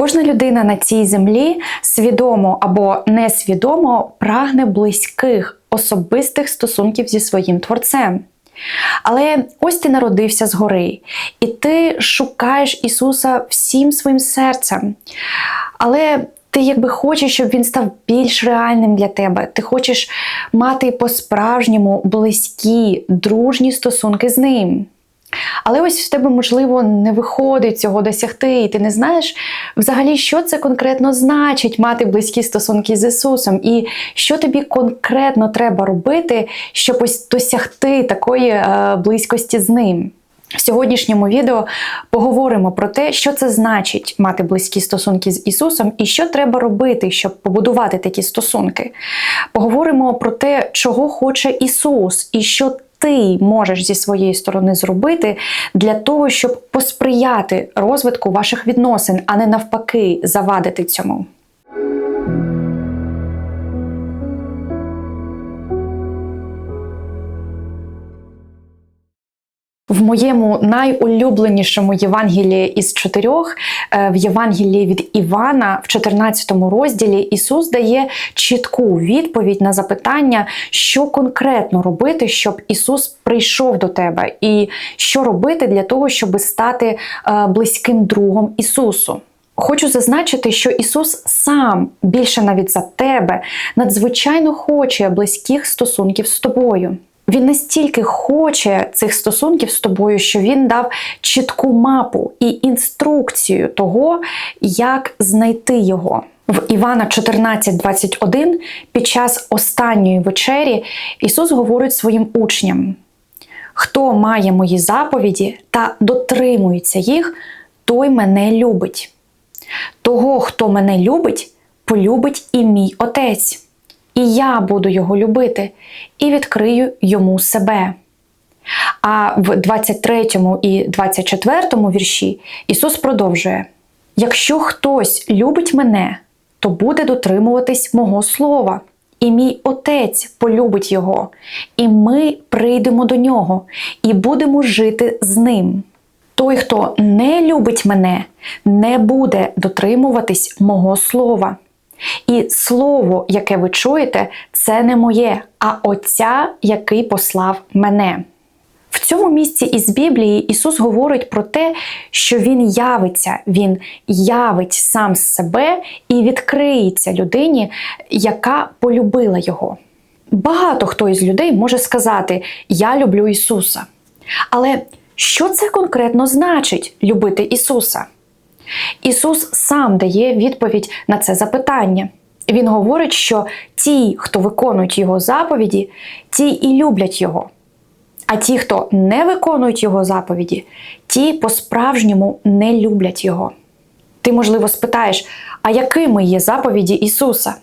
Кожна людина на цій землі свідомо або несвідомо прагне близьких особистих стосунків зі своїм творцем. Але ось ти народився згори, і ти шукаєш Ісуса всім своїм серцем. Але ти якби хочеш, щоб він став більш реальним для тебе. Ти хочеш мати по-справжньому близькі, дружні стосунки з ним. Але ось в тебе, можливо, не виходить цього досягти, і ти не знаєш взагалі, що це конкретно значить мати близькі стосунки з Ісусом, і що тобі конкретно треба робити, щоб ось досягти такої е, близькості з ним. В сьогоднішньому відео поговоримо про те, що це значить мати близькі стосунки з Ісусом і що треба робити, щоб побудувати такі стосунки. Поговоримо про те, чого хоче Ісус, і що ти можеш зі своєї сторони зробити для того, щоб посприяти розвитку ваших відносин, а не навпаки завадити цьому. В моєму найулюбленішому Євангелії із чотирьох, е, в Євангелії від Івана, в 14 розділі, Ісус дає чітку відповідь на запитання, що конкретно робити, щоб Ісус прийшов до тебе, і що робити для того, щоб стати е, близьким другом Ісусу. Хочу зазначити, що Ісус сам більше навіть за тебе надзвичайно хоче близьких стосунків з тобою. Він настільки хоче цих стосунків з тобою, що він дав чітку мапу і інструкцію того, як знайти його. В Івана 14:21 під час останньої вечері Ісус говорить своїм учням: хто має мої заповіді та дотримується їх, той мене любить. Того, хто мене любить, полюбить і мій Отець і я буду його любити, і відкрию йому себе. А в 23 і 24 вірші Ісус продовжує: Якщо хтось любить мене, то буде дотримуватись мого слова, і мій Отець полюбить Його, і ми прийдемо до нього і будемо жити з ним. Той, хто не любить мене, не буде дотримуватись мого слова. І слово, яке ви чуєте, це не моє, а Отця, який послав мене. В цьому місці із Біблії Ісус говорить про те, що Він явиться, Він явить сам себе і відкриється людині, яка полюбила Його. Багато хто із людей може сказати Я люблю Ісуса. Але що це конкретно значить любити Ісуса? Ісус сам дає відповідь на це запитання. Він говорить, що ті, хто виконують Його заповіді, ті і люблять Його. А ті, хто не виконують Його заповіді, ті по-справжньому не люблять Його. Ти, можливо, спитаєш, а якими є заповіді Ісуса?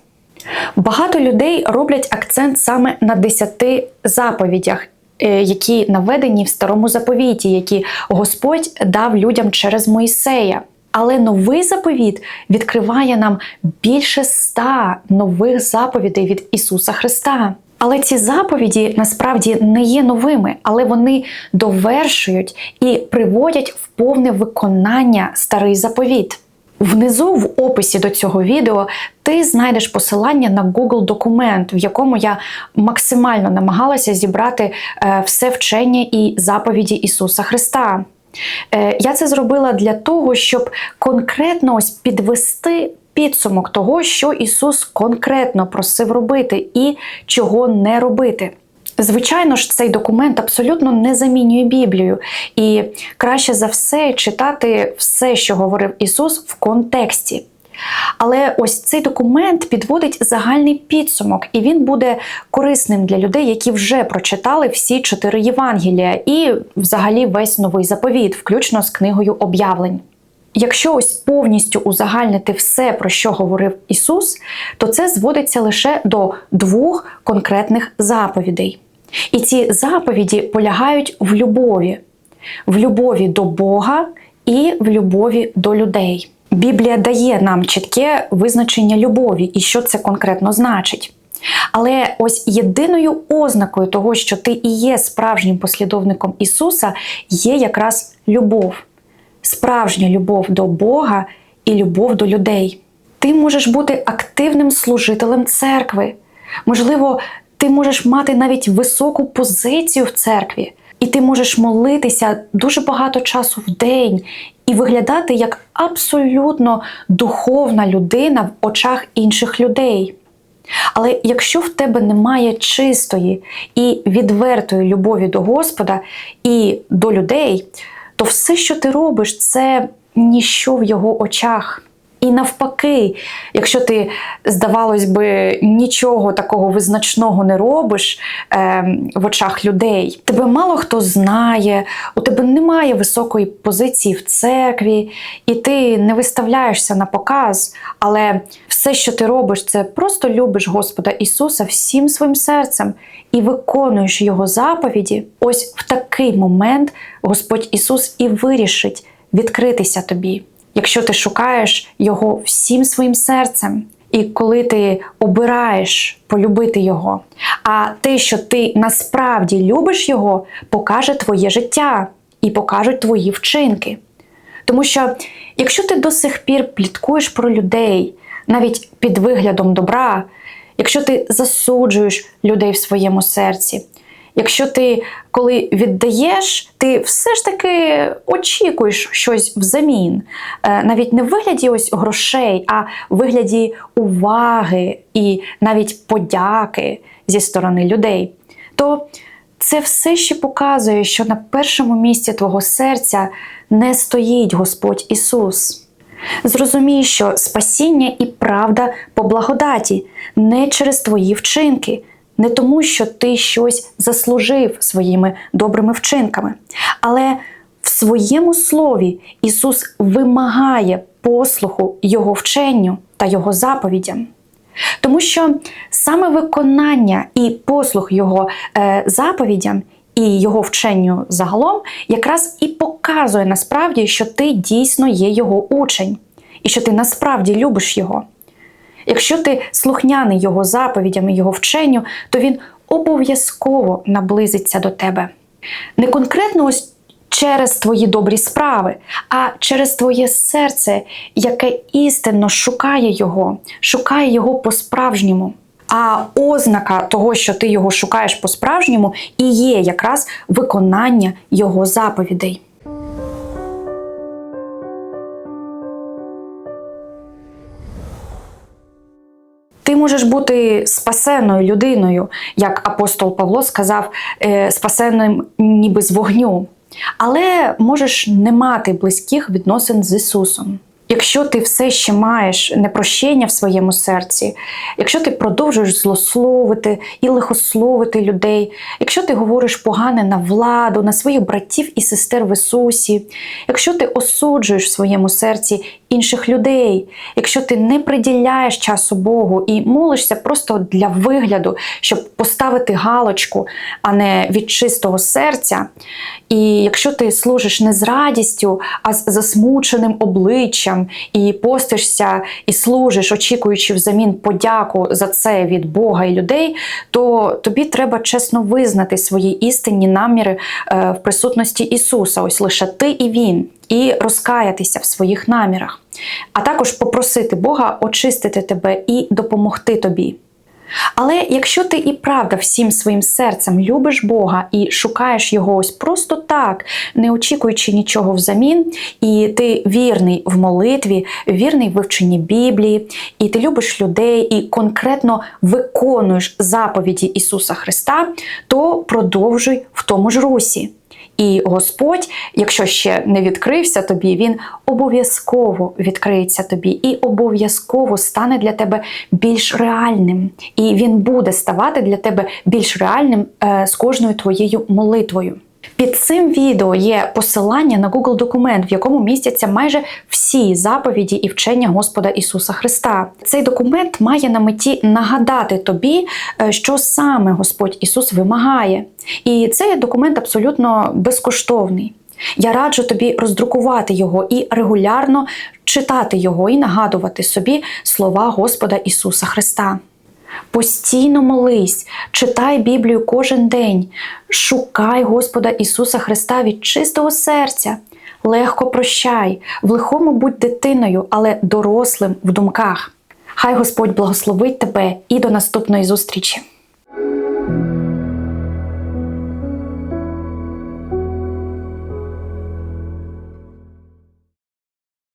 Багато людей роблять акцент саме на десяти заповідях, е, які наведені в старому заповіті, які Господь дав людям через Моїсея. Але новий заповіт відкриває нам більше ста нових заповідей від Ісуса Христа. Але ці заповіді насправді не є новими, але вони довершують і приводять в повне виконання старий заповіт. Внизу в описі до цього відео ти знайдеш посилання на Google документ, в якому я максимально намагалася зібрати е, все вчення і заповіді Ісуса Христа. Е, я це зробила для того, щоб конкретно ось підвести підсумок того, що Ісус конкретно просив робити і чого не робити. Звичайно ж, цей документ абсолютно не замінює Біблію, і краще за все читати все, що говорив Ісус, в контексті. Але ось цей документ підводить загальний підсумок, і він буде корисним для людей, які вже прочитали всі чотири Євангелія і, взагалі, весь новий заповіт, включно з книгою об'явлень. Якщо ось повністю узагальнити все, про що говорив Ісус, то це зводиться лише до двох конкретних заповідей. І ці заповіді полягають в любові, в любові до Бога і в любові до людей. Біблія дає нам чітке визначення любові і що це конкретно значить. Але ось єдиною ознакою того, що ти і є справжнім послідовником Ісуса, є якраз любов, справжня любов до Бога і любов до людей. Ти можеш бути активним служителем церкви. Можливо, ти можеш мати навіть високу позицію в церкві, і ти можеш молитися дуже багато часу в день і виглядати як абсолютно духовна людина в очах інших людей. Але якщо в тебе немає чистої і відвертої любові до Господа і до людей, то все, що ти робиш, це ніщо в його очах. І навпаки, якщо ти, здавалось би, нічого такого визначного не робиш е, в очах людей, тебе мало хто знає, у тебе немає високої позиції в церкві, і ти не виставляєшся на показ, але все, що ти робиш, це просто любиш Господа Ісуса всім своїм серцем і виконуєш Його заповіді. Ось в такий момент Господь Ісус і вирішить відкритися тобі якщо ти шукаєш його всім своїм серцем, і коли ти обираєш полюбити його, а те, що ти насправді любиш його, покаже твоє життя і покажуть твої вчинки. Тому що, якщо ти до сих пір пліткуєш про людей, навіть під виглядом добра, якщо ти засуджуєш людей в своєму серці, Якщо ти коли віддаєш, ти все ж таки очікуєш щось взамін, е, навіть не в вигляді ось грошей, а в вигляді уваги і навіть подяки зі сторони людей, то це все ще показує, що на першому місці твого серця не стоїть Господь Ісус. Зрозумій, що спасіння і правда по благодаті не через твої вчинки не тому, що ти щось заслужив своїми добрими вчинками, але в своєму слові Ісус вимагає послуху Його вченню та Його заповідям. Тому що саме виконання і послух Його е, заповідям і Його вченню загалом якраз і показує насправді, що ти дійсно є Його учень, і що ти насправді любиш Його. Якщо ти слухняний його заповідям і його вченню, то він обов'язково наблизиться до тебе. Не конкретно ось через твої добрі справи, а через твоє серце, яке істинно шукає його, шукає його по-справжньому. А ознака того, що ти його шукаєш по-справжньому, і є якраз виконання його заповідей. Можеш бути спасеною людиною, як апостол Павло сказав, е, спасеним ніби з вогню, але можеш не мати близьких відносин з Ісусом. Якщо ти все ще маєш непрощення в своєму серці, якщо ти продовжуєш злословити і лихословити людей, якщо ти говориш погане на владу, на своїх братів і сестер в Ісусі, якщо ти осуджуєш в своєму серці інших людей, якщо ти не приділяєш часу Богу і молишся просто для вигляду, щоб поставити галочку, а не від чистого серця, і якщо ти служиш не з радістю, а з засмученим обличчям, і постишся і служиш, очікуючи взамін подяку за це від Бога і людей, то тобі треба чесно визнати свої істинні наміри е, в присутності Ісуса, ось лише ти і Він. І розкаятися в своїх намірах, а також попросити Бога очистити тебе і допомогти тобі. Але якщо ти і правда всім своїм серцем любиш Бога і шукаєш його ось просто так, не очікуючи нічого взамін, і ти вірний в молитві, вірний в вивченні Біблії, і ти любиш людей і конкретно виконуєш заповіді Ісуса Христа, то продовжуй в тому ж русі. І Господь, якщо ще не відкрився тобі, Він обов'язково відкриється тобі і обов'язково стане для тебе більш реальним. І він буде ставати для тебе більш реальним е, з кожною твоєю молитвою. Під цим відео є посилання на Google документ, в якому містяться майже всі заповіді і вчення Господа Ісуса Христа. Цей документ має на меті нагадати тобі, е, що саме Господь Ісус вимагає. І цей документ абсолютно безкоштовний. Я раджу тобі роздрукувати його і регулярно читати його і нагадувати собі слова Господа Ісуса Христа. Постійно молись, читай Біблію кожен день, шукай Господа Ісуса Христа від чистого серця, легко прощай, в лихому будь дитиною, але дорослим в думках. Хай Господь благословить тебе і до наступної зустрічі.